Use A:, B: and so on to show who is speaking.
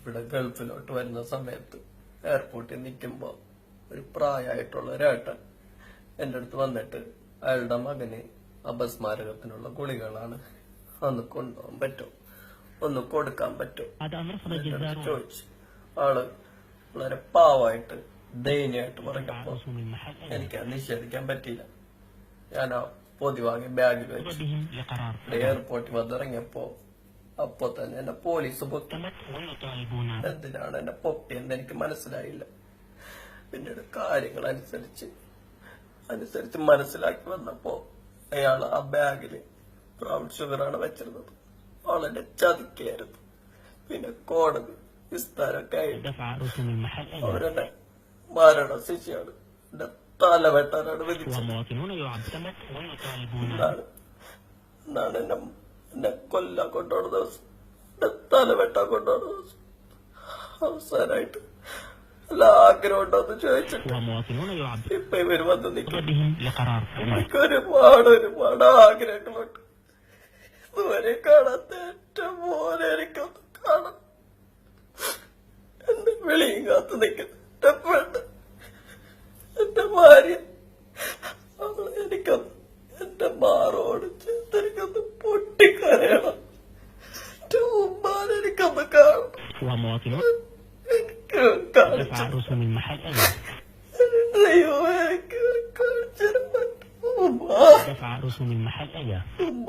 A: ഇവിടെ ഗൾഫിലോട്ട് വരുന്ന സമയത്ത് എയർപോർട്ടിൽ നിൽക്കുമ്പോൾ ഒരു പ്രായമായിട്ടുള്ള ഒരേട്ടൻ എന്റെ അടുത്ത് വന്നിട്ട് അയാളുടെ മകന് അപസ്മാരകത്തിനുള്ള ഗുളികകളാണ് അന്ന് കൊണ്ടുപോകാൻ പറ്റും ഒന്ന് കൊടുക്കാൻ പറ്റും ചോദിച്ചു. ആൾ വളരെ പാവായിട്ട് ദയനീയായിട്ട് പറഞ്ഞപ്പോ എനിക്ക് അത് നിഷേധിക്കാൻ പറ്റിയില്ല. ഞാൻ ആ പൊതി ബാഗിൽ വെച്ചു എയർപോർട്ടിൽ വന്നിറങ്ങിയപ്പോ അപ്പൊ തന്നെ എന്നെ പോലീസ് പൊക്കി എന്തിനാണ് എന്നെ പൊട്ടിയെന്ന് എനിക്ക് മനസ്സിലായില്ല പിന്നീട് കാര്യങ്ങൾ അനുസരിച്ച് അനുസരിച്ച് മനസ്സിലാക്കി വന്നപ്പോ അയാൾ ആ ബാഗിൽ ബ്രൗൺ ഷുഗറാണ് വെച്ചിരുന്നത് വളരെ ചതിക്കായിരുന്നു പിന്നെ കോടതി വിസ്താരമൊക്കെ ആയിട്ട് അവരുടെ മരണ ശിക്ഷയാണ് എന്റെ വെട്ടാനാണ് വിധിച്ചത് എന്നാണ് എന്നാണ് എന്നെ എന്നെ കൊല്ല കൊണ്ടാണ് ദിവസം തല വെട്ടാൻ കൊണ്ടാണ് ദിവസം. അവസാനായിട്ട് നല്ല ആഗ്രഹം ഉണ്ടോന്ന് ചോദിച്ചിട്ട് ഇപ്പൊ ഇവർ വന്ന് നിൽക്കും. ഒരുപാട് ഒരുപാട് ആഗ്രഹങ്ങളുണ്ട്. ഇതുവരെ കാണാത്ത ഏറ്റവും പോലെ എനിക്കൊന്ന് കാണാം എന്റെ വിളിയും കാത്തു നിൽക്കുന്നു എന്റെ ഭാര്യ يدفعها مواطنون
B: دفع
A: الرسوم المحلية أيوة
B: دفع الرسوم
A: المحلية أيوة.